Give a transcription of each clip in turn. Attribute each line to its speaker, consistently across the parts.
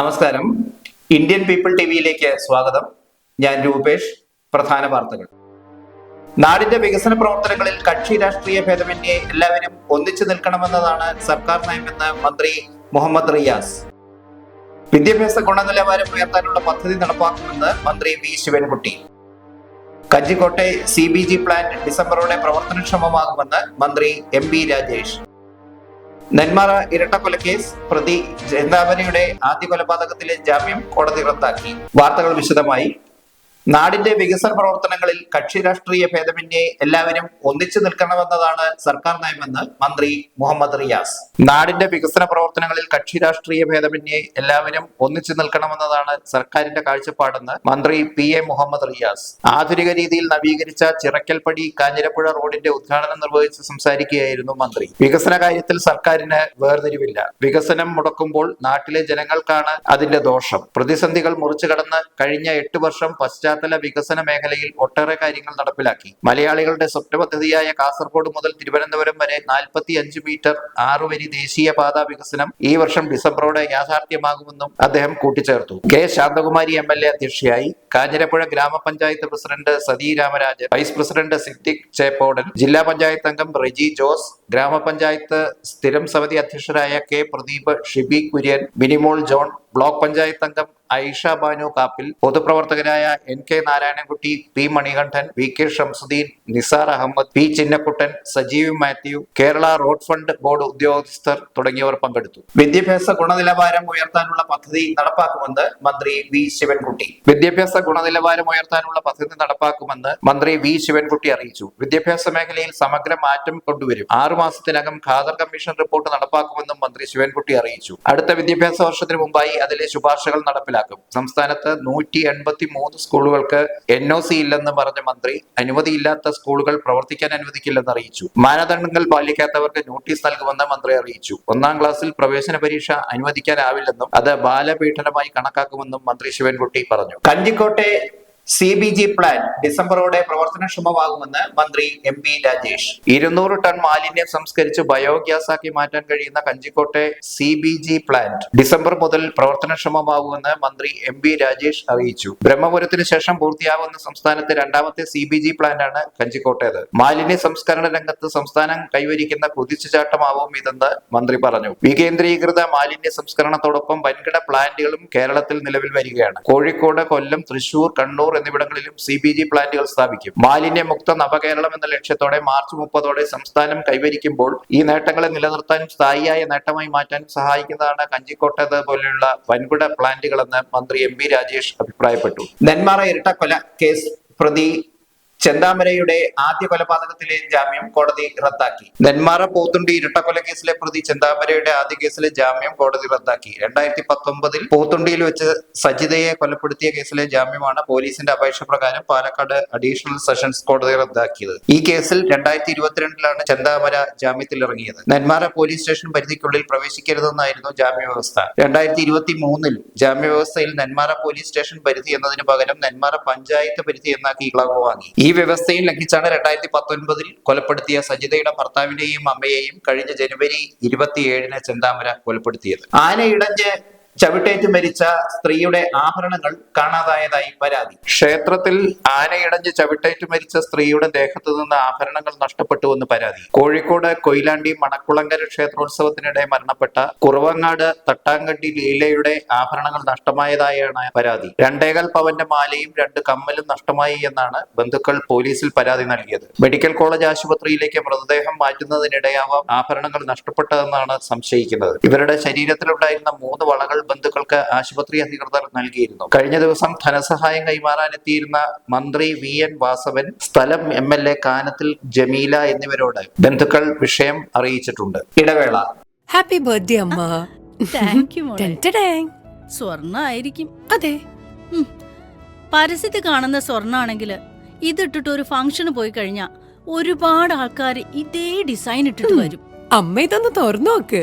Speaker 1: നമസ്കാരം Indian people T വിയിലേക്ക് സ്വാഗതം ഞാൻ രൂപേഷ് പ്രധാന വാർത്തകൾ നാടിന്റെ വികസന പ്രവർത്തനങ്ങളിൽ കക്ഷി രാഷ്ട്രീയ ഭേദമന്യെ എല്ലാവരും ഒന്നിച്ചു നിൽക്കണമെന്നതാണ് സർക്കാർ നയമെന്ന് മന്ത്രി മുഹമ്മദ് റിയാസ് വിദ്യാഭ്യാസ ഗുണനിലവാരം ഉയർത്താനുള്ള പദ്ധതി നടപ്പാക്കുമെന്ന് മന്ത്രി വി ശിവൻകുട്ടി കഞ്ചിക്കോട്ടെ സി ബി ജി പ്ലാന്റ് ഡിസംബറോടെ പ്രവർത്തനക്ഷമമാകുമെന്ന് മന്ത്രി എം ബി രാജേഷ് നെന്മാറ ഇരട്ടക്കൊലക്കേസ് പ്രതി ജയന്താവനയുടെ ആദ്യ കൊലപാതകത്തിലെ ജാമ്യം കോടതി റദ്ദാക്കി വാർത്തകൾ വിശദമായി നാടിന്റെ വികസന പ്രവർത്തനങ്ങളിൽ കക്ഷി രാഷ്ട്രീയ ഭേദമന്യേ എല്ലാവരും ഒന്നിച്ചു നിൽക്കണമെന്നതാണ് സർക്കാർ നയമെന്ന് മന്ത്രി മുഹമ്മദ് റിയാസ് നാടിന്റെ വികസന പ്രവർത്തനങ്ങളിൽ കക്ഷി രാഷ്ട്രീയ ഭേദമന്യേ എല്ലാവരും ഒന്നിച്ചു നിൽക്കണമെന്നതാണ് സർക്കാരിന്റെ കാഴ്ചപ്പാടെന്ന് മന്ത്രി പി എ മുഹമ്മദ് റിയാസ് ആധുനിക രീതിയിൽ നവീകരിച്ച ചിറക്കൽപ്പടി കാഞ്ഞിരപ്പുഴ റോഡിന്റെ ഉദ്ഘാടനം നിർവഹിച്ച് സംസാരിക്കുകയായിരുന്നു മന്ത്രി വികസന കാര്യത്തിൽ സർക്കാരിന് വേർതിരിവില്ല വികസനം മുടക്കുമ്പോൾ നാട്ടിലെ ജനങ്ങൾക്കാണ് അതിന്റെ ദോഷം പ്രതിസന്ധികൾ മുറിച്ചു കടന്ന് കഴിഞ്ഞ എട്ട് വർഷം പശ്ചാത്തല പശ്ചാത്തല വികസന മേഖലയിൽ ഒട്ടേറെ കാര്യങ്ങൾ നടപ്പിലാക്കി മലയാളികളുടെ സ്വപ്ന പദ്ധതിയായ കാസർഗോഡ് മുതൽ തിരുവനന്തപുരം വരെ നാൽപ്പത്തി അഞ്ച് മീറ്റർ ആറുവരി ദേശീയപാത വികസനം ഈ വർഷം ഡിസംബറോടെ യാഥാർത്ഥ്യമാകുമെന്നും അദ്ദേഹം കൂട്ടിച്ചേർത്തു K Santhakumari M L A അധ്യക്ഷയായി കാഞ്ഞിരപ്പുഴ ഗ്രാമപഞ്ചായത്ത് president Sathi Ramarajan vice president Siddique Cheppodan ജില്ലാ പഞ്ചായത്ത് അംഗം റെജി ജോസ് ഗ്രാമപഞ്ചായത്ത് സ്ഥിരം സമിതി അധ്യക്ഷരായ കെ പ്രദീപ് ഷിബി കുര്യൻ മിനിമോൾ ജോൺ ബ്ലോക്ക് പഞ്ചായത്ത് അംഗം ഐഷ ബാനു കാപ്പിൽ പൊതുപ്രവർത്തകരായ N K Narayanankutty P Manikandan V K Shamsuddin Nisar Ahmed P Chinnakuttan Sajeev Mathew Kerala road fund board ഉദ്യോഗസ്ഥർ തുടങ്ങിയവർ പങ്കെടുത്തു വിദ്യാഭ്യാസ ഗുണനിലവാരം ഉയർത്താനുള്ള പദ്ധതി നടപ്പാക്കുമെന്ന് മന്ത്രി വി ശിവൻകുട്ടി വിദ്യാഭ്യാസ ഗുണനിലവാരം ഉയർത്താനുള്ള പദ്ധതി നടപ്പാക്കുമെന്ന് മന്ത്രി വി ശിവൻകുട്ടി അറിയിച്ചു വിദ്യാഭ്യാസ മേഖലയിൽ സമഗ്ര മാറ്റം കൊണ്ടുവരും ആറു മാസത്തിനകം ഖാദർ കമ്മീഷൻ റിപ്പോർട്ട് നടപ്പാക്കുമെന്നും മന്ത്രി ശിവൻകുട്ടി അറിയിച്ചു അടുത്ത വിദ്യാഭ്യാസ വർഷത്തിന് മുമ്പായി അതിലെ ശുപാർശകൾ നടപ്പിലാക്കും സംസ്ഥാനത്ത് നൂറ്റി എൺപത്തി മൂന്ന് സ്കൂളുകൾക്ക് എൻ ഒ സി ഇല്ലെന്ന് പറഞ്ഞ മന്ത്രി അനുമതിയില്ലാത്ത സ്കൂളുകൾ പ്രവർത്തിക്കാൻ അനുവദിക്കില്ലെന്ന് അറിയിച്ചു മാനദണ്ഡങ്ങൾ പാലിക്കാത്തവർക്ക് നോട്ടീസ് നൽകുമെന്ന് മന്ത്രി അറിയിച്ചു ഒന്നാം ക്ലാസ്സിൽ പ്രവേശന പരീക്ഷ അനുവദിക്കാനാവില്ലെന്നും അത് ബാലപീഠനമായി കണക്കാക്കുമെന്നും മന്ത്രി ശിവൻകുട്ടി പറഞ്ഞു കഞ്ചിക്കോട്ടെ സി ബി ജി പ്ലാന്റ് ഡിസംബറോടെ പ്രവർത്തനക്ഷമമാകുമെന്ന് മന്ത്രി എം വി രാജേഷ് ഇരുന്നൂറ് ടൺ മാലിന്യം സംസ്കരിച്ച് ബയോഗ്യാസ് ആക്കി മാറ്റാൻ കഴിയുന്ന കഞ്ചിക്കോട്ടെ C B G plant December മുതൽ പ്രവർത്തനക്ഷമമാകുമെന്ന് മന്ത്രി എം വി രാജേഷ് അറിയിച്ചു ബ്രഹ്മപുരത്തിന് ശേഷം പൂർത്തിയാവുന്ന സംസ്ഥാനത്തെ രണ്ടാമത്തെ സി ബി ജി പ്ലാന്റാണ് കഞ്ചിക്കോട്ടേത് മാലിന്യ സംസ്കരണ രംഗത്ത് സംസ്ഥാനം കൈവരിക്കുന്ന കുതിച്ചുചാട്ടമാവും ഇതെന്ന് മന്ത്രി പറഞ്ഞു വികേന്ദ്രീകൃത മാലിന്യ സംസ്കരണത്തോടൊപ്പം വൻകിട പ്ലാന്റുകളും കേരളത്തിൽ നിലവിൽ വരികയാണ് കോഴിക്കോട് കൊല്ലം തൃശൂർ കണ്ണൂർ എന്നിവിടങ്ങളിലും സി ബി ജി പ്ലാന്റുകൾ സ്ഥാപിക്കും മാലിന്യമുക്ത നവകേരളം എന്ന ലക്ഷ്യത്തോടെ മാർച്ച് മുപ്പതോടെ സംസ്ഥാനം കൈവരിക്കുമ്പോൾ ഈ നേട്ടങ്ങളെ നിലനിർത്താനും സ്ഥായിയായ നേട്ടമായി മാറ്റാനും സഹായിക്കുന്നതാണ് കഞ്ചിക്കോട്ടത് പോലെയുള്ള വൻകിട പ്ലാന്റുകളെന്ന് മന്ത്രി എം ബി രാജേഷ് അഭിപ്രായപ്പെട്ടു നെന്മാറ ഇരട്ടക്കൊല കേസ് പ്രതി ചെന്താമരയുടെ ആദ്യ കൊലപാതകത്തിലെ ജാമ്യം കോടതി റദ്ദാക്കി നെന്മാറ പോത്തുണ്ടി ഇരട്ടക്കൊല കേസിലെ പ്രതി ചെന്താമരയുടെ ആദ്യ കേസിലെ ജാമ്യം കോടതി റദ്ദാക്കി രണ്ടായിരത്തി പത്തൊമ്പതിൽ പോത്തുണ്ടിയിൽ വെച്ച് സജിതയെ കൊലപ്പെടുത്തിയ കേസിലെ ജാമ്യമാണ് പോലീസിന്റെ അപേക്ഷ പ്രകാരം പാലക്കാട് അഡീഷണൽ സെഷൻസ് കോടതി റദ്ദാക്കിയത് ഈ കേസിൽ രണ്ടായിരത്തി ഇരുപത്തിരണ്ടിലാണ് ചെന്താമര ജാമ്യത്തിൽ ഇറങ്ങിയത് നെന്മാറ പോലീസ് സ്റ്റേഷൻ പരിധിക്കുള്ളിൽ പ്രവേശിക്കരുതെന്നായിരുന്നു ജാമ്യ വ്യവസ്ഥ രണ്ടായിരത്തി ഇരുപത്തി മൂന്നിൽ ജാമ്യ വ്യവസ്ഥയിൽ നെന്മാറ പോലീസ് സ്റ്റേഷൻ പരിധി എന്നതിന് പകരം നെന്മാറ പഞ്ചായത്ത് പരിധി എന്നാക്കി ഇളവ് വാങ്ങി ഈ ഈ വ്യവസ്ഥയും ലംഘിച്ചാണ് രണ്ടായിരത്തി പത്തൊൻപതിൽ കൊലപ്പെടുത്തിയ സജിതയുടെ ഭർത്താവിനെയും അമ്മയെയും കഴിഞ്ഞ ജനുവരി ഇരുപത്തിയേഴിന് ചെന്താമര കൊലപ്പെടുത്തിയത് ആന ഇടഞ്ഞ് ചവിട്ടേറ്റ് മരിച്ച സ്ത്രീയുടെ ആഭരണങ്ങൾ കാണാതായതായി പരാതി ക്ഷേത്രത്തിൽ ആനയടഞ്ഞ് ചവിട്ടേറ്റ് മരിച്ച സ്ത്രീയുടെ ദേഹത്ത് നിന്ന് ആഭരണങ്ങൾ നഷ്ടപ്പെട്ടുവെന്ന് പരാതി കോഴിക്കോട് കൊയിലാണ്ടി മണക്കുളങ്കര ക്ഷേത്രോത്സവത്തിനിടെ മരണപ്പെട്ട കുറവങ്ങാട് തട്ടാങ്കണ്ടി ലീലയുടെ ആഭരണങ്ങൾ നഷ്ടമായതായാണ് പരാതി രണ്ടേകാൽ പവന്റെ മാലയും രണ്ട് കമ്മലും നഷ്ടമായി എന്നാണ് ബന്ധുക്കൾ പോലീസിൽ പരാതി നൽകിയത് മെഡിക്കൽ കോളേജ് ആശുപത്രിയിലേക്ക് മൃതദേഹം മാറ്റുന്നതിനിടെയാവാം ആഭരണങ്ങൾ നഷ്ടപ്പെട്ടതെന്നാണ് സംശയിക്കുന്നത് ഇവരുടെ ശരീരത്തിലുണ്ടായിരുന്ന മൂന്ന് വളകൾ ബന്ധുക്കൾക്ക് ആശുപത്രി അധികൃതർ നൽകിയിരുന്നു കഴിഞ്ഞ ദിവസം ധനസഹായം കൈമാറാനെത്തിയിരുന്ന മന്ത്രി വി എൻ വാസവൻ സ്ഥലം M L A Kanathil Jameela എന്നിവരോട് ബന്ധുക്കൾ വിഷയം അറിയിച്ചിട്ടുണ്ട് ഇടവേള
Speaker 2: ഹാപ്പി ബർത്ത്ഡേ അമ്മ താങ്ക് സ്വർണ്ണ ആയിരിക്കും അതെ പരസ്യത്തിൽ കാണുന്ന സ്വർണ്ണാണെങ്കിൽ ഇതിട്ടിട്ട് ഒരു ഫംഗ്ഷന് പോയി കഴിഞ്ഞാ ഒരുപാട് ആൾക്കാർ ഇതേ
Speaker 3: ഡിസൈൻ ഇട്ടിട്ട് വരും അമ്മ ഇതൊന്ന് തുറന്നു നോക്ക്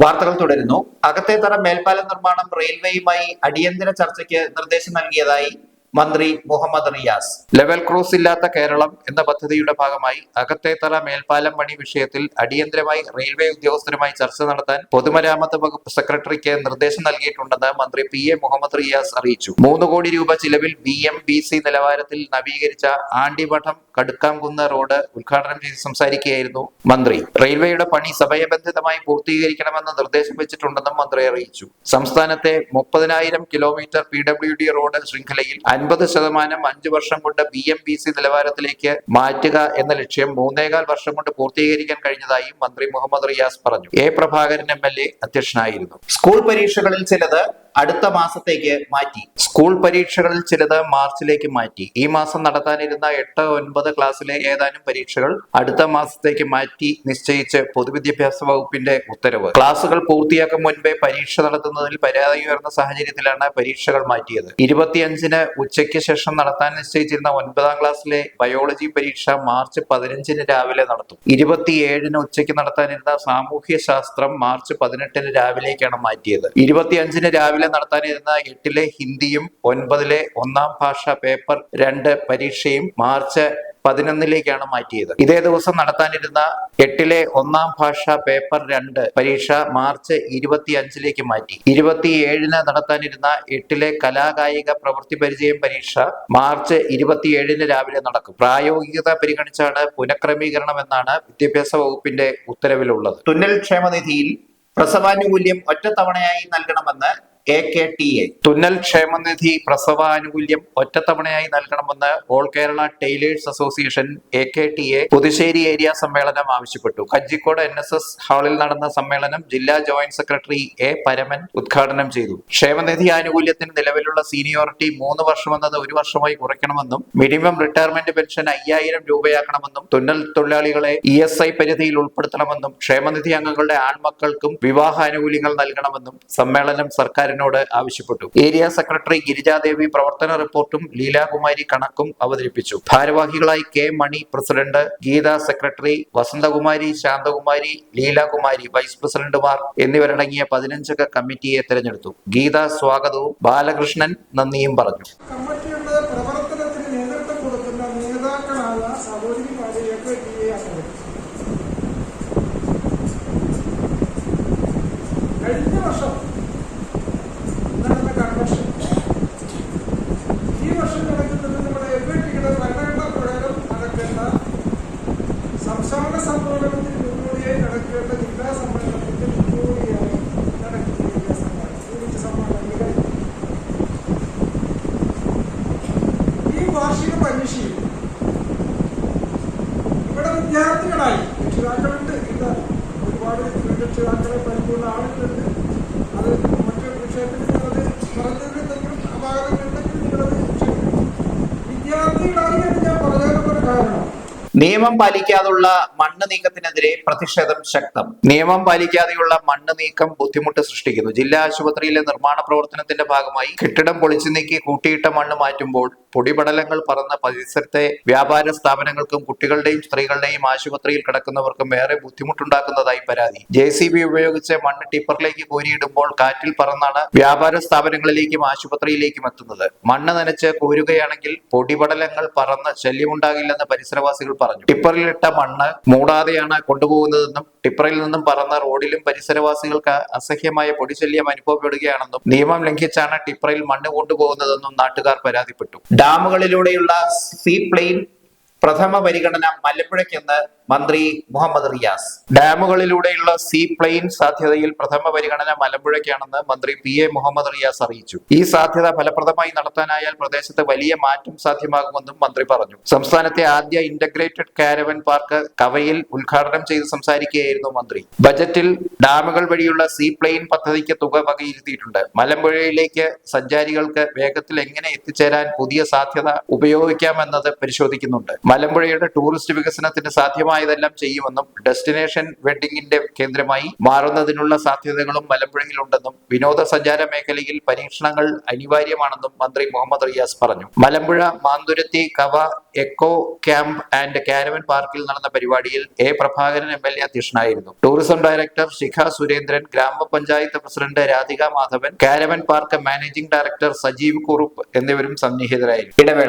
Speaker 1: വാർത്തകൾ തുടരുന്നു അകത്തേത്തറ മേൽപ്പാല നിർമ്മാണം റെയിൽവേയുമായി അടിയന്തര ചർച്ചയ്ക്ക് നിർദ്ദേശം നൽകിയതായി മന്ത്രി മുഹമ്മദ് റിയാസ് ലെവൽ ക്രോസ് ഇല്ലാത്ത കേരളം എന്ന പദ്ധതിയുടെ ഭാഗമായി അകത്തേത്തല മേൽപ്പാലം പണി വിഷയത്തിൽ അടിയന്തരമായി റെയിൽവേ ഉദ്യോഗസ്ഥരുമായി ചർച്ച നടത്താൻ പൊതുമരാമത്ത് വകുപ്പ് സെക്രട്ടറിക്ക് നിർദ്ദേശം നൽകിയിട്ടുണ്ടെന്ന് മന്ത്രി പി എ മുഹമ്മദ് റിയാസ് അറിയിച്ചു മൂന്ന് കോടി രൂപ ചിലവിൽ ബി എം ബി സി നിലവാരത്തിൽ നവീകരിച്ച ആണ്ടിവട്ടം കടുക്കാംകുന്ന് റോഡ് ഉദ്ഘാടനം ചെയ്ത് സംസാരിക്കുകയായിരുന്നു മന്ത്രി റെയിൽവേയുടെ പണി സമയബന്ധിതമായി പൂർത്തീകരിക്കണമെന്ന് നിർദ്ദേശം വെച്ചിട്ടുണ്ടെന്നും മന്ത്രി അറിയിച്ചു സംസ്ഥാനത്തെ മുപ്പതിനായിരം kilometre P W D road ശൃംഖലയിൽ അൻപത് ശതമാനം അഞ്ചു വർഷം കൊണ്ട് ബി എം ബി സി നിലവാരത്തിലേക്ക് മാറ്റുക എന്ന ലക്ഷ്യം മൂന്നേകാൽ വർഷം കൊണ്ട് പൂർത്തീകരിക്കാൻ കഴിഞ്ഞതായും മന്ത്രി മുഹമ്മദ് റിയാസ് പറഞ്ഞു A Prabhakaran M L A അധ്യക്ഷനായിരുന്നു സ്കൂൾ പരീക്ഷകളിൽ ചിലത് അടുത്ത മാസത്തേക്ക് മാറ്റി സ്കൂൾ പരീക്ഷകളിൽ ചിലത് മാർച്ചിലേക്ക് മാറ്റി ഈ മാസം നടത്താനിരുന്ന എട്ട് ഒൻപത് ക്ലാസ്സിലെ ഏതാനും പരീക്ഷകൾ അടുത്ത മാസത്തേക്ക് മാറ്റി നിശ്ചയിച്ച് പൊതുവിദ്യാഭ്യാസ വകുപ്പിന്റെ ഉത്തരവ് ക്ലാസുകൾ പൂർത്തിയാക്കും മുൻപേ പരീക്ഷ നടത്തുന്നതിൽ പരാതി ഉയർന്ന സാഹചര്യത്തിലാണ് പരീക്ഷകൾ മാറ്റിയത് ഇരുപത്തിയഞ്ചിന് ഉച്ചയ്ക്ക് ശേഷം നടത്താൻ നിശ്ചയിച്ചിരുന്ന ഒൻപതാം ക്ലാസ്സിലെ ബയോളജി പരീക്ഷ മാർച്ച് പതിനഞ്ചിന് രാവിലെ നടത്തും ഇരുപത്തിയേഴിന് ഉച്ചയ്ക്ക് നടത്താനിരുന്ന സാമൂഹ്യ ശാസ്ത്രം മാർച്ച് പതിനെട്ടിന് രാവിലേക്കാണ് മാറ്റിയത് ഇരുപത്തിയഞ്ചിന് രാവിലെ രാവിലെ നടത്താനിരുന്ന എട്ടിലെ ഹിന്ദിയും ഒൻപതിലെ ഒന്നാം ഭാഷ പേപ്പർ രണ്ട് പരീക്ഷയും മാർച്ച് പതിനൊന്നിലേക്കാണ് മാറ്റിയത് ഇതേ ദിവസം നടത്താനിരുന്ന എട്ടിലെ ഒന്നാം ഭാഷ പേപ്പർ രണ്ട് പരീക്ഷ മാർച്ച് ഇരുപത്തി അഞ്ചിലേക്ക് മാറ്റി ഇരുപത്തിയേഴിന് നടത്താനിരുന്ന എട്ടിലെ കലാകായിക പ്രവൃത്തി പരിചയം പരീക്ഷ മാർച്ച് ഇരുപത്തിയേഴിന് രാവിലെ നടക്കും പ്രായോഗികത പരിഗണിച്ചാണ് പുനഃക്രമീകരണം എന്നാണ് വിദ്യാഭ്യാസ വകുപ്പിന്റെ ഉത്തരവിലുള്ളത് തുന്നൽ ക്ഷേമനിധിയിൽ പ്രസവാനുകൂല്യം ഒറ്റത്തവണയായി നൽകണമെന്ന് എ കെ ടി എ തുന്നൽ ക്ഷേമനിധി പ്രസവാനുകൂല്യം ഒറ്റത്തവണയായി നൽകണമെന്ന് all Kerala tailors association A K T A Puthussery area സമ്മേളനം ആവശ്യപ്പെട്ടു കഞ്ചിക്കോട് എൻ എസ് എസ് ഹാളിൽ നടന്ന സമ്മേളനം ജില്ലാ ജോയിന്റ് സെക്രട്ടറി എ പരമൻ ഉദ്ഘാടനം ചെയ്തു ക്ഷേമനിധി ആനുകൂല്യത്തിന് നിലവിലുള്ള സീനിയോറിറ്റി മൂന്ന് വർഷമെന്നത് ഒരു വർഷമായി കുറയ്ക്കണമെന്നും മിനിമം റിട്ടയർമെന്റ് പെൻഷൻ അയ്യായിരം രൂപയാക്കണമെന്നും തുന്നൽ തൊഴിലാളികളെ ഇ എസ് ഐ പരിധിയിൽ ഉൾപ്പെടുത്തണമെന്നും ക്ഷേമനിധി അംഗങ്ങളുടെ ആൺമക്കൾക്കും വിവാഹാനുകൂല്യങ്ങൾ നൽകണമെന്നും സമ്മേളനം സർക്കാർ സർക്കാരിനോട് ആവശ്യപ്പെട്ടു ഏരിയ സെക്രട്ടറി ഗിരിജാദേവി പ്രവർത്തന റിപ്പോർട്ടും ലീലാകുമാരി കണക്കും അവതരിപ്പിച്ചു ഭാരവാഹികളായി K Mani president Geetha secretary Vasanthakumari Santhakumari Leelakumari vice പ്രസിഡന്റുമാർ എന്നിവരടങ്ങിയ പതിനഞ്ചംഗ കമ്മിറ്റിയെ തെരഞ്ഞെടുത്തു ഗീത സ്വാഗതവും ബാലകൃഷ്ണൻ നന്ദിയും പറഞ്ഞു കഴിഞ്ഞ വർഷം നിയമം പാലിക്കാതുള്ള മണ്ണ് നീക്കത്തിനെതിരെ പ്രതിഷേധം ശക്തം നിയമം പാലിക്കാതെയുള്ള മണ്ണ് നീക്കം ബുദ്ധിമുട്ട് സൃഷ്ടിക്കുന്നു ജില്ലാ ആശുപത്രിയിലെ നിർമ്മാണ പ്രവർത്തനത്തിന്റെ ഭാഗമായി കെട്ടിടം പൊളിച്ചു നീക്കി കൂട്ടിയിട്ട മണ്ണ് മാറ്റുമ്പോൾ പൊടിപടലങ്ങൾ പറന്ന പരിസരത്തെ വ്യാപാര സ്ഥാപനങ്ങൾക്കും കുട്ടികളുടെയും സ്ത്രീകളുടെയും ആശുപത്രിയിൽ കിടക്കുന്നവർക്കും ഏറെ ബുദ്ധിമുട്ടുണ്ടാക്കുന്നതായി പരാതി ജെ സി ബി ഉപയോഗിച്ച് മണ്ണ് ടിപ്പറിലേക്ക് കോരിയിടുമ്പോൾ കാറ്റിൽ പറന്നാണ് വ്യാപാര സ്ഥാപനങ്ങളിലേക്കും ആശുപത്രിയിലേക്കും എത്തുന്നത് മണ്ണ് നനച്ച് കോരുകയാണെങ്കിൽ പൊടിപടലങ്ങൾ പറന്ന് ശല്യമുണ്ടാകില്ലെന്ന് പരിസരവാസികൾ പറഞ്ഞു ടിപ്പറിലിട്ട മണ്ണ് മൂടാതെയാണ് കൊണ്ടുപോകുന്നതെന്നും ടിപ്പറിൽ നിന്നും പറന്ന റോഡിലും പരിസരവാസികൾക്ക് അസഹ്യമായ പൊടിശല്യം അനുഭവപ്പെടുകയാണെന്നും നിയമം ലംഘിച്ചാണ് ടിപ്പറിൽ മണ്ണ് കൊണ്ടുപോകുന്നതെന്നും നാട്ടുകാർ പരാതിപ്പെട്ടു ഡാമുകളിലൂടെയുള്ള സീ പ്ലെയിൻ പ്രഥമ പരിഗണന മലമ്പുഴയ്ക്കെന്ന് മന്ത്രി മുഹമ്മദ് റിയാസ് ഡാമുകളിലൂടെയുള്ള സീ പ്ലെയിൻ സാധ്യതയിൽ പ്രഥമ പരിഗണന മലമ്പുഴയ്ക്കാണെന്ന് മന്ത്രി പി എ മുഹമ്മദ് റിയാസ് അറിയിച്ചു ഈ സാധ്യത ഫലപ്രദമായി നടത്താനായാൽ പ്രദേശത്ത് വലിയ മാറ്റം സാധ്യമാകുമെന്നും മന്ത്രി പറഞ്ഞു സംസ്ഥാനത്തെ ആദ്യ ഇന്റഗ്രേറ്റഡ് കാരവൻ പാർക്ക് കവയിൽ ഉദ്ഘാടനം ചെയ്ത് സംസാരിക്കുകയായിരുന്നു മന്ത്രി ബജറ്റിൽ ഡാമുകൾ വഴിയുള്ള സീ പ്ലെയിൻ പദ്ധതിക്ക് തുക വകയിരുത്തിയിട്ടുണ്ട് മലമ്പുഴയിലേക്ക് സഞ്ചാരികൾക്ക് വേഗത്തിൽ എങ്ങനെ എത്തിച്ചേരാൻ പുതിയ സാധ്യത ഉപയോഗിക്കാമെന്നത് പരിശോധിക്കുന്നുണ്ട് മലമ്പുഴയുടെ ടൂറിസ്റ്റ് വികസനത്തിന് സാധ്യമായതെല്ലാം ചെയ്യുമെന്നും ഡെസ്റ്റിനേഷൻ വെഡിങ്ങിന്റെ കേന്ദ്രമായി മാറുന്നതിനുള്ള സാധ്യതകളും മലമ്പുഴയിലുണ്ടെന്നും വിനോദസഞ്ചാര മേഖലയിൽ പരീക്ഷണങ്ങൾ അനിവാര്യമാണെന്നും മന്ത്രി മുഹമ്മദ് റിയാസ് പറഞ്ഞു Malampuzha Manthuruthi Kava eco camp and caravan പാർക്കിൽ നടന്ന പരിപാടിയിൽ A Prabhakaran M L A അധ്യക്ഷനായിരുന്നു ടൂറിസം ഡയറക്ടർ ശിഖ സുരേന്ദ്രൻ ഗ്രാമപഞ്ചായത്ത് president Radhika Madhavan caravan park managing director Sajeev Kurup എന്നിവരും സന്നിഹിതരായിരുന്നു ഇടവേള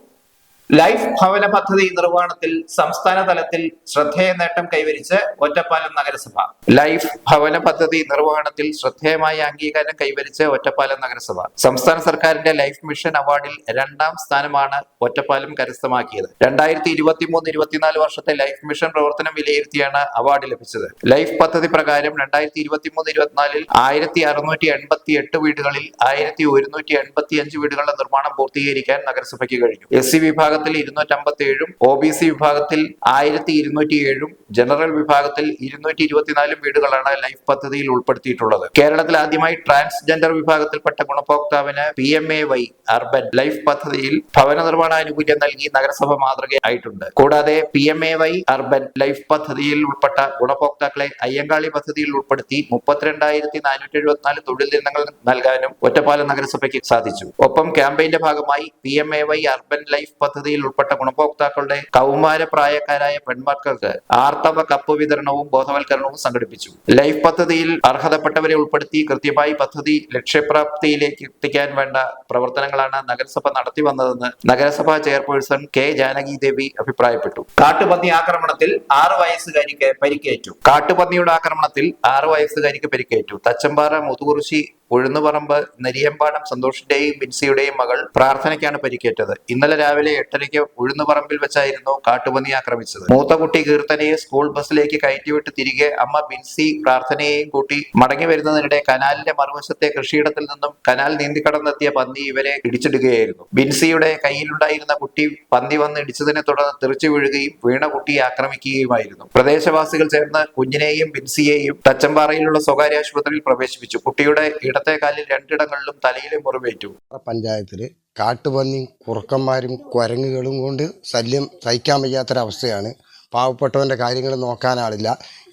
Speaker 1: ലൈഫ് ഭവന പദ്ധതി നിർവഹണത്തിൽ സംസ്ഥാന തലത്തിൽ ശ്രദ്ധേയ നേട്ടം കൈവരിച്ച് ഒറ്റപ്പാലം നഗരസഭ ലൈഫ് ഭവന പദ്ധതി നിർവഹണത്തിൽ ശ്രദ്ധേയമായ അംഗീകാരം കൈവരിച്ച് ഒറ്റപ്പാലം നഗരസഭ സംസ്ഥാന സർക്കാരിന്റെ ലൈഫ് മിഷൻ അവാർഡിൽ രണ്ടാം സ്ഥാനമാണ് ഒറ്റപ്പാലം കരസ്ഥമാക്കിയത് രണ്ടായിരത്തി ഇരുപത്തി മൂന്ന് ഇരുപത്തിനാല് വർഷത്തെ ലൈഫ് മിഷൻ പ്രവർത്തനം വിലയിരുത്തിയാണ് അവാർഡ് ലഭിച്ചത് ലൈഫ് പദ്ധതി പ്രകാരം രണ്ടായിരത്തി ഇരുപത്തി മൂന്ന് ഇരുപത്തിനാലിൽ ആയിരത്തി അറുന്നൂറ്റി എൺപത്തി എട്ട് വീടുകളിൽ ആയിരത്തി ഒരുന്നൂറ്റി എൺപത്തി അഞ്ച് വീടുകളുടെ നിർമ്മാണം പൂർത്തീകരിക്കാൻ നഗരസഭയ്ക്ക് കഴിഞ്ഞു എസ് സി വിഭാഗം വിഭാഗത്തിൽ ഇരുന്നൂറ്റമ്പത്തി ഏഴും ഒ ബി സി വിഭാഗത്തിൽ ആയിരത്തി ഇരുന്നൂറ്റി ഏഴും ജനറൽ വിഭാഗത്തിൽ ഇരുന്നൂറ്റി ഇരുപത്തിനാലും വീടുകളാണ് ലൈഫ് പദ്ധതിയിൽ ഉൾപ്പെടുത്തിയിട്ടുള്ളത് കേരളത്തിൽ ആദ്യമായി ട്രാൻസ്ജെൻഡർ വിഭാഗത്തിൽപ്പെട്ട ഗുണഭോക്താവിന് P M A Y urban life പദ്ധതിയിൽ ഭവന നിർമ്മാണ ആനുകൂല്യം നൽകി നഗരസഭ മാതൃകയായിട്ടുണ്ട് കൂടാതെ P M A Y urban life പദ്ധതിയിൽ ഉൾപ്പെട്ട ഗുണഭോക്താക്കളെ അയ്യങ്കാളി പദ്ധതിയിൽ ഉൾപ്പെടുത്തി മുപ്പത്തിരണ്ടായിരത്തി നാനൂറ്റി എഴുപത്തിനാല് തൊഴിൽ ദിനങ്ങൾ നൽകാനും ഒറ്റപ്പാലം നഗരസഭയ്ക്ക് സാധിച്ചു ഒപ്പം ക്യാമ്പയിന്റെ ഭാഗമായി P M A Y urban life പദ്ധതി പദ്ധതിയിൽ ഉൾപ്പെട്ട ഗുണഭോക്താക്കളുടെ കൗമാര പ്രായക്കാരായ പെൺമക്കൾക്ക് ആർത്തവ കപ്പ് വിതരണവും ബോധവൽക്കരണവും സംഘടിപ്പിച്ചു ലൈഫ് പദ്ധതിയിൽ അർഹതപ്പെട്ടവരെ ഉൾപ്പെടുത്തി കൃത്യമായി പദ്ധതി ലക്ഷ്യപ്രാപ്തിയിലേക്ക് എത്തിക്കാൻ വേണ്ട പ്രവർത്തനങ്ങളാണ് നഗരസഭ നടത്തി വന്നതെന്ന് നഗരസഭാ ചെയർപേഴ്സൺ കെ ജാനകി ദേവി അഭിപ്രായപ്പെട്ടു കാട്ടുപന്നി ആക്രമണത്തിൽ ആറ് വയസ്സുകാരിക്ക് പരിക്കേറ്റു കാട്ടുപന്നിയുടെ ആക്രമണത്തിൽ ആറ് വയസ്സുകാരിക്ക് പരിക്കേറ്റു തച്ചമ്പാറ മുതുകുറിശി ഉഴുന്നുപറമ്പ് നെരിയമ്പാടം സന്തോഷിന്റെയും ബിൻസിയുടെയും മകൾ പ്രാർത്ഥനയ്ക്കാണ് പരിക്കേറ്റത് ഇന്നലെ രാവിലെ എട്ടരയ്ക്ക് ഉഴുന്നുപറമ്പിൽ വെച്ചായിരുന്നു കാട്ടുപന്നി ആക്രമിച്ചത് മൂത്ത കുട്ടി കീർത്തനയെ സ്കൂൾ ബസ്സിലേക്ക് കയറ്റിവിട്ട് തിരികെ അമ്മ ബിൻസി പ്രാർത്ഥനയെയും കൂട്ടി മടങ്ങി വരുന്നതിനിടെ കനാലിന്റെ മറുവശത്തെ കൃഷിയിടത്തിൽ നിന്നും കനാൽ നീന്തിക്കടന്നെത്തിയ പന്നി ഇവരെ ഇടിച്ചിടുകയായിരുന്നു ബിൻസിയുടെ കയ്യിലുണ്ടായിരുന്ന കുട്ടി പന്നി വന്ന് ഇടിച്ചതിനെ തുടർന്ന് തെറിച്ചു വീഴുകയും വീണ കുട്ടിയെ ആക്രമിക്കുകയുമായിരുന്നു പ്രദേശവാസികൾ ചേർന്ന് കുഞ്ഞിനെയും ബിൻസിയെയും തച്ചമ്പാറയിലുള്ള സ്വകാര്യ ആശുപത്രിയിൽ പ്രവേശിപ്പിച്ചു കുട്ടിയുടെ ഇട ഇടത്തെ കാലിൽ രണ്ടിടങ്ങളിലും തലയിലെ മുറിവേറ്റു
Speaker 3: പഞ്ചായത്തിൽ കാട്ടുപന്നിയും കുറുക്കന്മാരും കുരങ്ങുകളും കൊണ്ട് ശല്യം സഹിക്കാൻ വയ്യാത്തൊരവസ്ഥയാണ് പാവപ്പെട്ടവൻ്റെ കാര്യങ്ങൾ നോക്കാനാളില്ല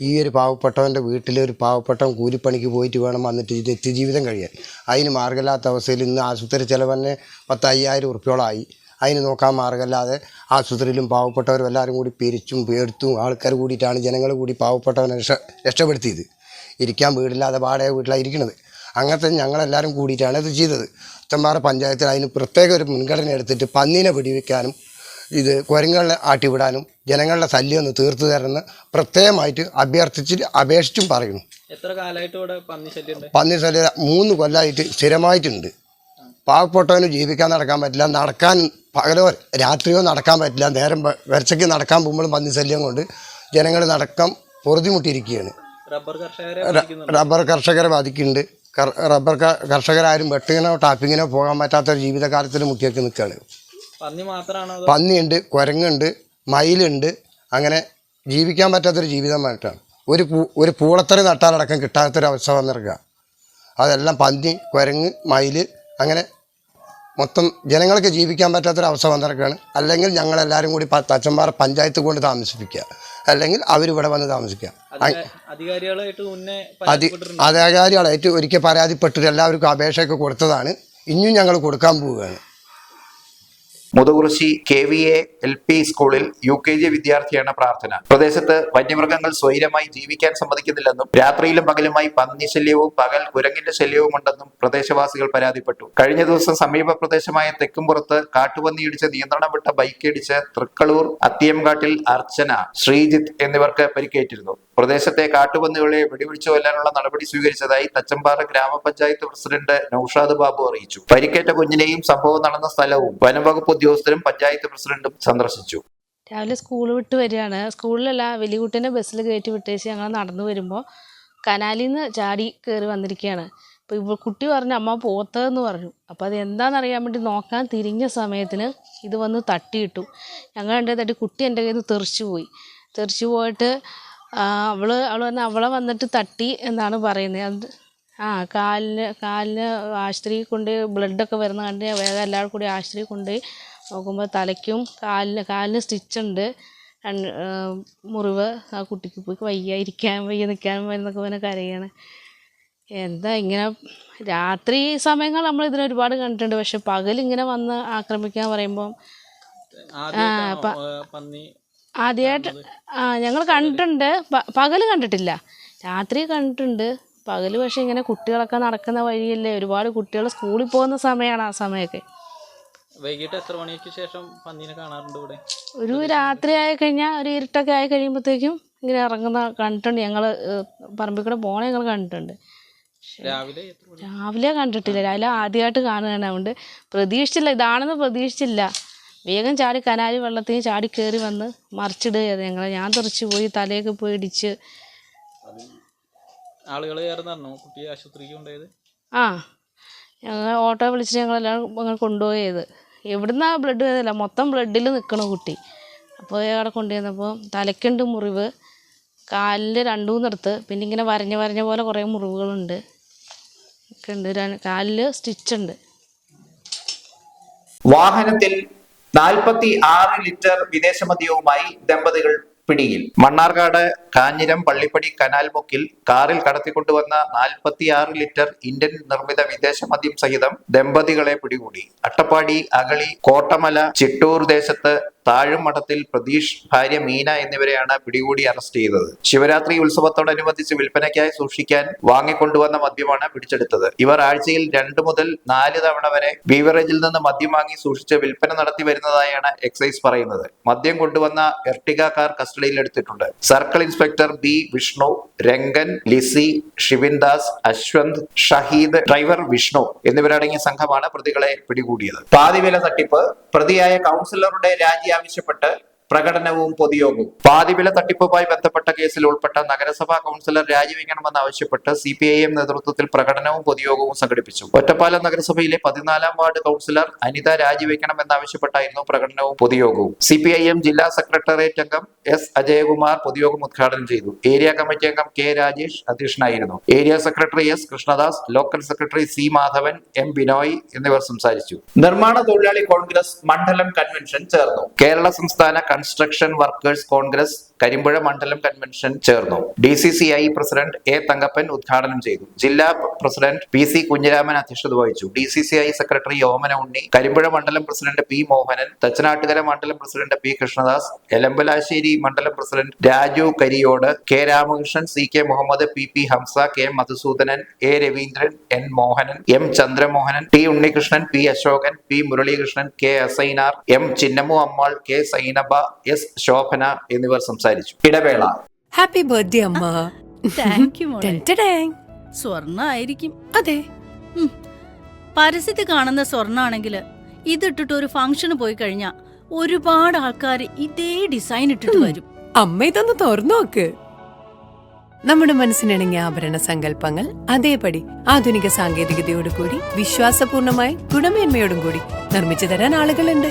Speaker 3: ഈ ഒരു പാവപ്പെട്ടവൻ്റെ വീട്ടിലെ ഒരു പാവപ്പെട്ടവൻ കൂലിപ്പണിക്ക് പോയിട്ട് വേണം വന്നിട്ട് നിത്യജീവിതം കഴിയാൻ അതിന് മാർഗമില്ലാത്ത അവസ്ഥയിൽ ഇന്ന് ആശുപത്രി ചിലവന്നെ പത്ത് അയ്യായിരം ഉറുപ്പ്യോളമായി അതിന് നോക്കാൻ മാർഗമല്ലാതെ ആശുപത്രിയിലും പാവപ്പെട്ടവരും എല്ലാവരും കൂടി പിരിച്ചും പേടുത്തും ആൾക്കാർ കൂടിയിട്ടാണ് ജനങ്ങൾ കൂടി പാവപ്പെട്ടവനെ രക്ഷ രക്ഷപ്പെടുത്തിയത് ഇരിക്കാൻ വീടില്ലാതെ പാടെ വീട്ടിലായിരിക്കണത് അങ്ങനത്തെ ഞങ്ങളെല്ലാവരും കൂടിയിട്ടാണ് ഇത് ചെയ്തത് ഉത്തമ്പാറ പഞ്ചായത്തിൽ അതിന് പ്രത്യേക ഒരു മുൻഗണന എടുത്തിട്ട് പന്നീനെ പിടിവെക്കാനും ഇത് കുരങ്ങുകളെ ആട്ടിവിടാനും ജനങ്ങളുടെ ശല്യം ഒന്ന് തീർത്തു തരുന്ന പ്രത്യേകമായിട്ട് അഭ്യർത്ഥിച്ച് അപേക്ഷിച്ചും പറയുന്നു
Speaker 1: എത്ര കാലമായിട്ട് പന്നി
Speaker 3: ശല്യം പന്നി മൂന്ന് കൊല്ലമായിട്ട് സ്ഥിരമായിട്ടുണ്ട് പാവപ്പെട്ടവന് ജീവിക്കാൻ നടക്കാൻ പറ്റില്ല നടക്കാൻ പകലോ രാത്രിയോ നടക്കാൻ പറ്റില്ല നേരം വരച്ചയ്ക്ക് നടക്കാൻ പോകുമ്പോഴും പന്നി ശല്യം കൊണ്ട് ജനങ്ങൾ നടക്കാൻ പൊറുതിമുട്ടിയിരിക്കുകയാണ് റബ്ബർ കർഷകരെ ബാധിക്കുന്നുണ്ട് റബ്ബർ കർഷകരാരും വെട്ടിങ്ങനോ ടാപ്പിങ്ങിനോ പോകാൻ പറ്റാത്ത ഒരു ജീവിതകാലത്തിൽ മുക്കിയൊക്കെ നിൽക്കുകയാണ്
Speaker 1: പന്നി മാത്രമാണ് പന്നിയുണ്ട്
Speaker 3: കുരങ്ങുണ്ട് മയിലുണ്ട് അങ്ങനെ ജീവിക്കാൻ പറ്റാത്തൊരു ജീവിതമായിട്ടാണ് ഒരു പൂ ഒരു പൂളത്തറി നട്ടാലടക്കം കിട്ടാത്തൊരു അവസ്ഥ വന്നിറക്കുക അതെല്ലാം പന്നി കുരങ്ങ് മയിൽ അങ്ങനെ മൊത്തം ജനങ്ങൾക്ക് ജീവിക്കാൻ പറ്റാത്തൊരവസ്ഥ വന്നിരിക്കുകയാണ് അല്ലെങ്കിൽ ഞങ്ങളെല്ലാവരും കൂടി തച്ചമ്പാറ പഞ്ചായത്ത് കൊണ്ട് താമസിപ്പിക്കുക അല്ലെങ്കിൽ അവരിവിടെ വന്ന് താമസിക്കുക അധികാരികളായിട്ട് ഒരിക്കൽ പരാതിപ്പെട്ടിട്ട് എല്ലാവർക്കും അപേക്ഷയൊക്കെ കൊടുത്തതാണ് ഇനിയും ഞങ്ങൾ കൊടുക്കാൻ പോവുകയാണ്
Speaker 1: Muthukurussi K V A L P സ്കൂളിൽ യു കെ ജി വിദ്യാർത്ഥിയാണ് പ്രാർത്ഥന പ്രദേശത്ത് വന്യമൃഗങ്ങൾ സ്വൈരമായി ജീവിക്കാൻ സമ്മതിക്കുന്നില്ലെന്നും രാത്രിയിലും പകലുമായി പന്നി ശല്യവും പകൽ കുരങ്ങിന്റെ ശല്യവും ഉണ്ടെന്നും പ്രദേശവാസികൾ പരാതിപ്പെട്ടു കഴിഞ്ഞ ദിവസം സമീപ പ്രദേശമായ തെക്കുംപുറത്ത് കാട്ടുപന്നിയിടിച്ച് നിയന്ത്രണം വിട്ട ബൈക്കിടിച്ച് തൃക്കളൂർ അത്തിയംകാട്ടിൽ അർച്ചന ശ്രീജിത്ത് എന്നിവർക്ക് പരിക്കേറ്റിരുന്നു പ്രദേശത്തെ കാട്ടുപന്നികളെ വെടിവെച്ചു കൊല്ലാനുള്ള നടപടി സ്വീകരിച്ചതായി തച്ചമ്പാറ ഗ്രാമപഞ്ചായത്ത് പ്രസിഡന്റ് നൌഷാദ് ബാബു അറിയിച്ചു പരിക്കേറ്റ കുഞ്ഞിനെയും സംഭവം നടന്ന സ്ഥലവും വനംവകുപ്പ് ഉദ്യോഗസ്ഥരും പഞ്ചായത്ത് പ്രസിഡന്റും സന്ദർശിച്ചു
Speaker 2: രാവിലെ സ്കൂൾ വിട്ട് വരികയാണ് സ്കൂളിലല്ല വലിയകുട്ടീനെ ബസ്സിൽ കയറ്റി വിട്ടേച്ച് ഞങ്ങൾ നടന്നു വരുമ്പോൾ കനാലിൽ നിന്ന് ചാടി കയറി വന്നിരിക്കുകയാണ് അപ്പോൾ ഇപ്പോൾ കുട്ടി പറഞ്ഞു അമ്മ പോത്തതെന്ന് പറഞ്ഞു അപ്പോൾ അത് എന്താണെന്നറിയാൻ വേണ്ടി നോക്കാൻ തിരിഞ്ഞ സമയത്തിന് ഇത് വന്ന് തട്ടിയിട്ടു ഞങ്ങൾ എൻ്റെ തട്ടി കുട്ടി എൻ്റെ കയ്യിൽ നിന്ന് തെറിച്ചു പോയി തെറിച്ചു പോയിട്ട് അവൾ അവൾ വന്ന് അവളെ വന്നിട്ട് തട്ടി എന്നാണ് പറയുന്നത് അത് ആ കാലിന് കാലിന് ആശുപത്രിയിൽ കൊണ്ട് ബ്ലഡൊക്കെ വരുന്ന കണ്ട് വേഗം എല്ലാവരും കൂടി ആശുപത്രിയിൽ കൊണ്ട് നോക്കുമ്പോൾ തലയ്ക്കും കാലിന് കാലിന് സ്റ്റിച്ചുണ്ട് മുറിവ് ആ കുട്ടിക്ക് പോയി വയ്യ ഇരിക്കാൻ വയ്യ നിൽക്കാൻ വരുന്നൊക്കെ പോലെ കരയാണ് എന്താ ഇങ്ങനെ രാത്രി സമയങ്ങൾ നമ്മൾ ഇതിനെ ഒരുപാട് കണ്ടിട്ടുണ്ട് പക്ഷെ പകൽ ഇങ്ങനെ വന്ന് ആക്രമിക്കാൻ പറയുമ്പം ആദ്യമായിട്ട് ആ ഞങ്ങൾ കണ്ടിട്ടുണ്ട് പകൽ കണ്ടിട്ടില്ല രാത്രി കണ്ടിട്ടുണ്ട് പകൽ പക്ഷേ ഇങ്ങനെ കുട്ടികളൊക്കെ നടക്കുന്ന വഴിയല്ലേ ഒരുപാട് കുട്ടികൾ സ്കൂളിൽ പോകുന്ന സമയമാണ് ആ സമയമൊക്കെ വൈകിട്ട് എത്ര മണിക്ക് ശേഷം പന്നീനെ കാണാറുണ്ട് ഇവിടെ ഒരു രാത്രി ആയി കഴിഞ്ഞാൽ ഒരു ഇരുട്ടൊക്കെ ആയി കഴിയുമ്പോഴത്തേക്കും ഇങ്ങനെ ഇറങ്ങുന്ന കണ്ടിട്ടുണ്ട് ഞങ്ങൾ പറമ്പിൽ കൂടെ പോണ ഞങ്ങൾ കണ്ടിട്ടുണ്ട് രാവിലെ രാവിലെ കണ്ടിട്ടില്ല രാവിലെ ആദ്യമായിട്ട് കാണുകയാണ് അതുകൊണ്ട് പ്രതീക്ഷിച്ചില്ല ഇതാണെന്ന് പ്രതീക്ഷിച്ചില്ല വേഗം ചാടി കനാലി വെള്ളത്തിൽ ചാടി കയറി വന്ന് മറിച്ചിടുകയായിരുന്നു ഞങ്ങളെ ഞാൻ തെറിച്ച് പോയി തലയൊക്കെ പോയി ഇടിച്ച് ആളുകൾ കുട്ടിയെ ആശുപത്രിക്ക് കൊണ്ടുപോയത് ആ ഞങ്ങൾ ഓട്ടോ വിളിച്ച് ഞങ്ങളെല്ലാം ഞങ്ങൾ കൊണ്ടുപോയത് എവിടുന്ന ബ്ലഡ് വരുന്നില്ല മൊത്തം ബ്ലഡിൽ നിൽക്കണ കുട്ടി അപ്പോൾ അവിടെ കൊണ്ടുവന്നപ്പോൾ തലയ്ക്കുണ്ട് മുറിവ് കാലിൽ രണ്ടു മൂന്നിടത്ത് പിന്നെ ഇങ്ങനെ വരഞ്ഞ വരഞ്ഞ പോലെ കുറേ മുറിവുകളുണ്ട് ഒക്കെ ഉണ്ട് കാലിൽ സ്റ്റിച്ചുണ്ട് വാഹനത്തിൽ നാൽപ്പത്തി
Speaker 1: ആറ് ലിറ്റർ വിദേശമദ്യവുമായി ദമ്പതികൾ പിടിയിൽ മണ്ണാർക്കാട് കാഞ്ഞിരം പള്ളിപ്പടി കനാൽ മുക്കിൽ കാറിൽ കടത്തിക്കൊണ്ടുവന്ന നാൽപ്പത്തിയാറ് ലിറ്റർ ഇന്ത്യൻ നിർമ്മിത വിദേശ മദ്യം സഹിതം ദമ്പതികളെ പിടികൂടി അട്ടപ്പാടി അഗളി കോട്ടമല ചിട്ടൂർ ദേശത്ത് താഴുമഠത്തിൽ പ്രതീഷ് ഭാര്യ മീന എന്നിവരെയാണ് പിടികൂടി അറസ്റ്റ് ചെയ്തത് ശിവരാത്രി ഉത്സവത്തോടനുബന്ധിച്ച് വിൽപ്പനയ്ക്കായി സൂക്ഷിക്കാൻ വാങ്ങിക്കൊണ്ടുവന്ന മദ്യമാണ് പിടിച്ചെടുത്തത് ഇവർ ആഴ്ചയിൽ രണ്ടു മുതൽ നാല് തവണ വരെ ബീവറേജിൽ നിന്ന് മദ്യം വാങ്ങി സൂക്ഷിച്ച് വിൽപ്പന നടത്തി വരുന്നതായാണ് എക്സൈസ് പറയുന്നത് മദ്യം കൊണ്ടുവന്ന എർട്ടിക കാർ കസ്റ്റഡിയിലെടുത്തിട്ടുണ്ട് circle inspector B Vishnu Rangan Lissy Shivin Das Ashwanth Shaheed driver Vishnu എന്നിവരടങ്ങിയ സംഘമാണ് പ്രതികളെ പിടികൂടിയത് പാതിവില തട്ടിപ്പ് പ്രതിയായ കൗൺസിലറുടെ രാജി அமைக்கப்பட்ட പ്രകടനവും പൊതുയോഗവും പാതിവില തട്ടിപ്പുമായി ബന്ധപ്പെട്ട കേസിൽ ഉൾപ്പെട്ട നഗരസഭാ കൗൺസിലർ രാജിവെക്കണമെന്ന് ആവശ്യപ്പെട്ട് സി പി ഐ എം നേതൃത്വത്തിൽ പ്രകടനവും പൊതുയോഗവും സംഘടിപ്പിച്ചു ഒറ്റപ്പാലം നഗരസഭയിലെ പതിനാലാം വാർഡ് കൗൺസിലർ അനിത രാജിവെക്കണമെന്നാവശ്യപ്പെട്ടായിരുന്നു പ്രകടനവും പൊതുയോഗവും സി പി ഐ എം ജില്ലാ സെക്രട്ടേറിയറ്റ് അംഗം എസ് അജയകുമാർ പൊതുയോഗം ഉദ്ഘാടനം ചെയ്തു ഏരിയ കമ്മിറ്റി അംഗം കെ രാജേഷ് അധ്യക്ഷനായിരുന്നു area secretary S Krishnadas local secretary C Madhavan M Binoy എന്നിവർ സംസാരിച്ചു നിർമ്മാണ തൊഴിലാളി കോൺഗ്രസ് മണ്ഡലം കൺവെൻഷൻ ചേർന്നു കേരള സംസ്ഥാന കൺസ്ട്രക്ഷൻ വർക്കേഴ്സ് കോൺഗ്രസ് കരിമ്പുഴ മണ്ഡലം കൺവെൻഷൻ ചേർന്നു D C C I president A Thankappan ഉദ്ഘാടനം ചെയ്തു ജില്ലാ പ്രസിഡന്റ് പി സി കുഞ്ഞിരാമൻ അധ്യക്ഷത വഹിച്ചു D C C I secretary Yomana Unni Karimpuzha മണ്ഡലം പ്രസിഡന്റ് പി മോഹനൻ തച്ചനാട്ടുകര മണ്ഡലം പ്രസിഡന്റ് പി കൃഷ്ണദാസ് എലമ്പലാശ്ശേരി മണ്ഡലം president Raju Kariyode K Ramakrishnan C K Muhammad P P Hamsa K Madhusoodanan A Raveendran N Mohanan M Chandramohanan T Unnikrishnan P Asokan P Muralikrishnan K Asainar M Chinnamu Ammal K Sainaba S Shobhana എന്നിവർ സംസാരിച്ചു ഇടവേള
Speaker 2: ഹാപ്പി ബർത്ത്ഡേ അമ്മ thank സ്വർണ്ണ ആയിരിക്കും അതെ പരസ്യത്തിൽ കാണുന്ന സ്വർണ്ണാണെങ്കിൽ ഇതിട്ടിട്ട് ഒരു ഫംഗ്ഷന് പോയി കഴിഞ്ഞാ ഒരുപാട് ആൾക്കാർ ഇതേ ഡിസൈൻ ഇട്ടിട്ട് വരും അമ്മ
Speaker 3: ഇതൊന്ന് തുറന്നു നോക്ക് നമ്മുടെ മനസ്സിനിണങ്ങിയ ആഭരണ സങ്കല്പങ്ങൾ അതേപടി ആധുനിക സാങ്കേതികതയോടുകൂടി വിശ്വാസപൂർണമായി ഗുണമേന്മയോടും കൂടി നിർമ്മിച്ചു തരാൻ ആളുകളുണ്ട്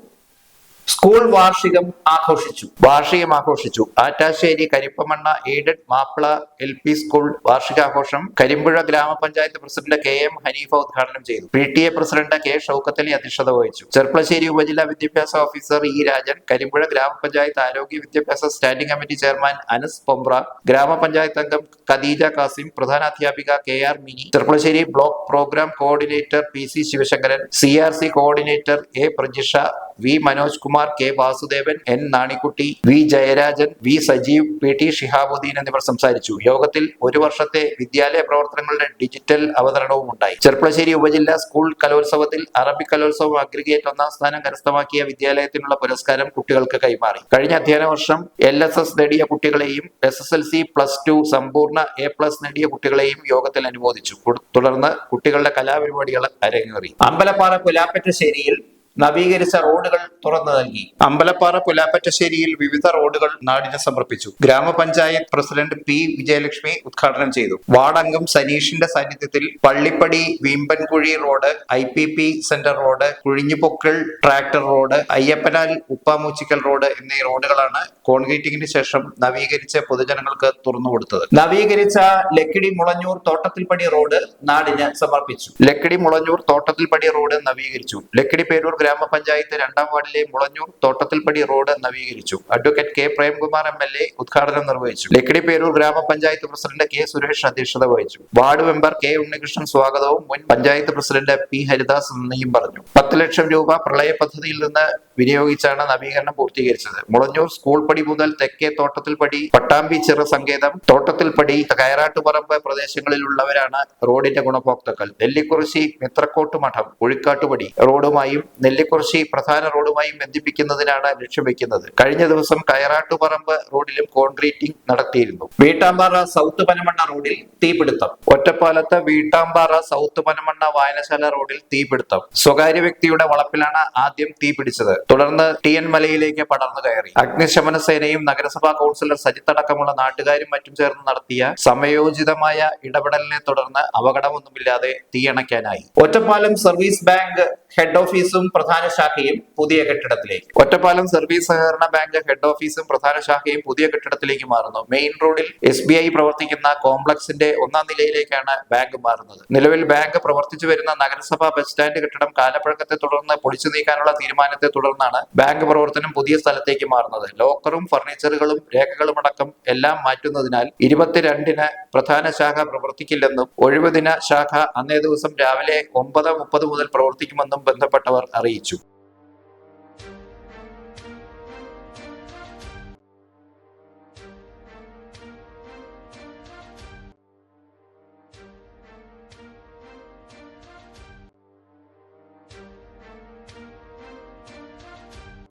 Speaker 1: സ്കൂൾ വാർഷികം ആഘോഷിച്ചു വാർഷികം ആഘോഷിച്ചു Attassery Karippamanna aided Mappila L P school വാർഷികാഘോഷം കരിമ്പുഴ ഗ്രാമപഞ്ചായത്ത് പ്രസിഡന്റ് കെ എം ഹനീഫ ഉദ്ഘാടനം ചെയ്തു P T A president K Shoukathali അധ്യക്ഷത വഹിച്ചു ചെർപ്പളശ്ശേരി ഉപജില്ലാ വിദ്യാഭ്യാസ ഓഫീസർ ഇ രാജൻ കരിമ്പുഴ ഗ്രാമപഞ്ചായത്ത് ആരോഗ്യ വിദ്യാഭ്യാസ standing committee chairman Anas Pombra ഗ്രാമപഞ്ചായത്ത് അംഗം ഖദീജ കാസിം പ്രധാന അധ്യാപിക K R Mini Cherpulassery block programme coordinator P C Sivasankaran C R C coordinator A Prajisha V Manoj Kumar K Vasudevan N Nanikutty V Jayarajan V Sajeev P T Shihabuddin എന്നിവർ സംസാരിച്ചു യോഗത്തിൽ ഒരു വർഷത്തെ വിദ്യാലയ പ്രവർത്തനങ്ങളുടെ ഡിജിറ്റൽ അവതരണവും ഉണ്ടായി ചെർപ്പളശ്ശേരി ഉപജില്ലാ സ്കൂൾ കലോത്സവത്തിൽ അറബിക് കലോത്സവം അഗ്രിഗേറ്റ് ഒന്നാം സ്ഥാനം കരസ്ഥമാക്കിയ വിദ്യാലയത്തിനുള്ള പുരസ്കാരം കുട്ടികൾക്ക് കൈമാറി കഴിഞ്ഞ അധ്യയന വർഷം എൽ എസ് എസ് നേടിയ കുട്ടികളെയും S S L C plus two സമ്പൂർണ്ണ എ പ്ലസ് നേടിയ കുട്ടികളെയും യോഗത്തിൽ അനുമോദിച്ചു തുടർന്ന് കുട്ടികളുടെ കലാപരിപാടികൾ അരങ്ങേറി അമ്പലപ്പാറ പുലാപ്പറ്റശ്ശേരിയിൽ നവീകരിച്ച റോഡുകൾ തുറന്നു നൽകി അമ്പലപ്പാറ പുലാപ്പറ്റശ്ശേരിയിൽ വിവിധ റോഡുകൾ നാടിന് സമർപ്പിച്ചു ഗ്രാമപഞ്ചായത്ത് പ്രസിഡന്റ് പി വിജയലക്ഷ്മി ഉദ്ഘാടനം ചെയ്തു വാർഡ് സനീഷിന്റെ സാന്നിധ്യത്തിൽ Pallippadi Veembankuzhi road I P P centre road കുഴിഞ്ഞുപൊക്കൽ tractor road Ayyappanal Uppamoochikkal road എന്നീ റോഡുകളാണ് കോൺക്രീറ്റിംഗിന് ശേഷം നവീകരിച്ച് പൊതുജനങ്ങൾക്ക് തുറന്നുകൊടുത്തത് നവീകരിച്ച ലക്കിടി മുളഞ്ഞൂർ തോട്ടത്തിൽപ്പടി റോഡ് നാടിന് സമർപ്പിച്ചു ലക്കിടി മുളഞ്ഞൂർ തോട്ടത്തിൽപ്പടി റോഡ് നവീകരിച്ചു ലക്കിടി പേരൂർ ഗ്രാമപഞ്ചായത്ത് രണ്ടാം വാർഡിലെ മുളഞ്ഞൂർ തോട്ടത്തിൽപ്പടി റോഡ് നവീകരിച്ചു advocate K Premkumar M L A ഉദ്ഘാടനം നിർവഹിച്ചു ലക്കിടി പേരൂർ ഗ്രാമപഞ്ചായത്ത് പ്രസിഡന്റ് കെ സുരേഷ് അധ്യക്ഷത വഹിച്ചു വാർഡ് മെമ്പർ കെ ഉണ്ണികൃഷ്ണൻ സ്വാഗതവും മുൻ പഞ്ചായത്ത് പ്രസിഡന്റ് പി ഹരിദാസ് നന്ദിയും പറഞ്ഞു പത്ത് ലക്ഷം രൂപ പ്രളയ പദ്ധതിയിൽ നിന്ന് വിനിയോഗിച്ചാണ് നവീകരണം പൂർത്തീകരിച്ചത് മുളഞ്ഞൂർ സ്കൂൾ പടി മുതൽ തെക്കേ തോട്ടത്തിൽപ്പടി പട്ടാമ്പി ചെറു സങ്കേതം തോട്ടത്തിൽപ്പടി കയറാട്ടുപറമ്പ് പ്രദേശങ്ങളിലുള്ളവരാണ് റോഡിന്റെ ഗുണഭോക്താക്കൾ നെല്ലിക്കുറിശി മിത്രക്കോട്ട് മഠം ഉഴിക്കാട്ടുപടി റോഡുമായും നെല്ലിക്കുറിശി പ്രധാന റോഡുമായും ബന്ധിപ്പിക്കുന്നതിനാണ് ലക്ഷ്യം വെക്കുന്നത് കഴിഞ്ഞ ദിവസം കയറാട്ടുപറമ്പ് റോഡിലും കോൺക്രീറ്റിംഗ് നടത്തിയിരുന്നു വീട്ടാമ്പാറ സൗത്ത് പനമണ്ണ റോഡിൽ തീപിടുത്തം ഒറ്റപ്പാലത്ത് വീട്ടാമ്പാറ സൗത്ത് പനമണ്ണ വായനശാല റോഡിൽ തീപിടുത്തം സ്വകാര്യ വ്യക്തിയുടെ വളപ്പിലാണ് ആദ്യം തീപിടിച്ചത് തുടർന്ന് ടി എൻ മലയിലേക്ക് പടർന്നു കയറി അഗ്നിശമന സേനയും നഗരസഭാ കൗൺസിലർ സജിത്തടക്കമുള്ള നാട്ടുകാരും മറ്റും ചേർന്ന് നടത്തിയ സമയോചിതമായ ഇടപെടലിനെ തുടർന്ന് അപകടമൊന്നുമില്ലാതെ തീയണയ്ക്കാനായി ഒറ്റപ്പാലം സർവീസ് ബാങ്ക് ഹെഡ് ഓഫീസും പ്രധാന ശാഖയും പുതിയ കെട്ടിടത്തിലേക്ക് ഒറ്റപ്പാലം സർവീസ് സഹകരണ ബാങ്ക് ഹെഡ് ഓഫീസും പ്രധാന ശാഖയും പുതിയ കെട്ടിടത്തിലേക്ക് മാറുന്നു മെയിൻ റോഡിൽ എസ് ബി ഐ പ്രവർത്തിക്കുന്ന കോംപ്ലക്സിന്റെ ഒന്നാം നിലയിലേക്കാണ് ബാങ്ക് മാറുന്നത് നിലവിൽ ബാങ്ക് പ്രവർത്തിച്ചു വരുന്ന നഗരസഭാ ബസ് സ്റ്റാൻഡ് കെട്ടിടം കാലപ്പഴക്കത്തെ തുടർന്ന് പൊളിച്ചു നീക്കാനുള്ള തീരുമാനത്തെ തുടർന്നാണ് ബാങ്ക് പ്രവർത്തനം പുതിയ സ്ഥലത്തേക്ക് മാറുന്നത് ലോക്കറും ഫർണിച്ചറുകളും രേഖകളും അടക്കം എല്ലാം മാറ്റുന്നതിനാൽ ഇരുപത്തിരണ്ടിന് പ്രധാന ശാഖ പ്രവർത്തിക്കില്ലെന്നും ഒഴിവ് ദിന ശാഖ അന്നേ ദിവസം രാവിലെ ഒമ്പത് മുപ്പത് മുതൽ പ്രവർത്തിക്കുമെന്നും ബന്ധപ്പെട്ടവർ അറിയിച്ചു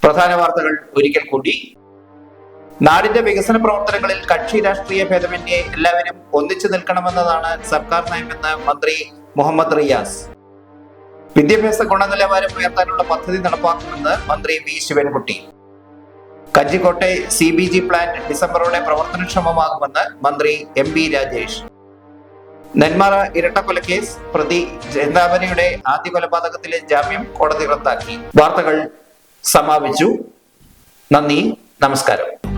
Speaker 1: പ്രധാന വാർത്തകൾ ഒരിക്കൽ കൂടി നാടിന്റെ വികസന പ്രവർത്തനങ്ങളിൽ കക്ഷി രാഷ്ട്രീയ ഭേദമന്യെ എല്ലാവരും ഒന്നിച്ചു നിൽക്കണമെന്നതാണ് സർക്കാർ നയമെന്ന് മന്ത്രി മുഹമ്മദ് റിയാസ് വിദ്യാഭ്യാസ ഗുണനിലവാരം ഉയർത്താനുള്ള പദ്ധതി നടപ്പാക്കുമെന്ന് മന്ത്രി വി ശിവൻകുട്ടി കഞ്ചിക്കോട്ടെ സി ബി ജി പ്ലാന്റ് ഡിസംബറോടെ പ്രവർത്തനക്ഷമമാകുമെന്ന് മന്ത്രി M B Rajesh Nenmara case പ്രതി ജയന്താവനയുടെ ആദ്യ കൊലപാതകത്തിലെ ജാമ്യം കോടതി റദ്ദാക്കി വാർത്തകൾ സമാപിച്ചു നന്ദി
Speaker 2: നമസ്കാരം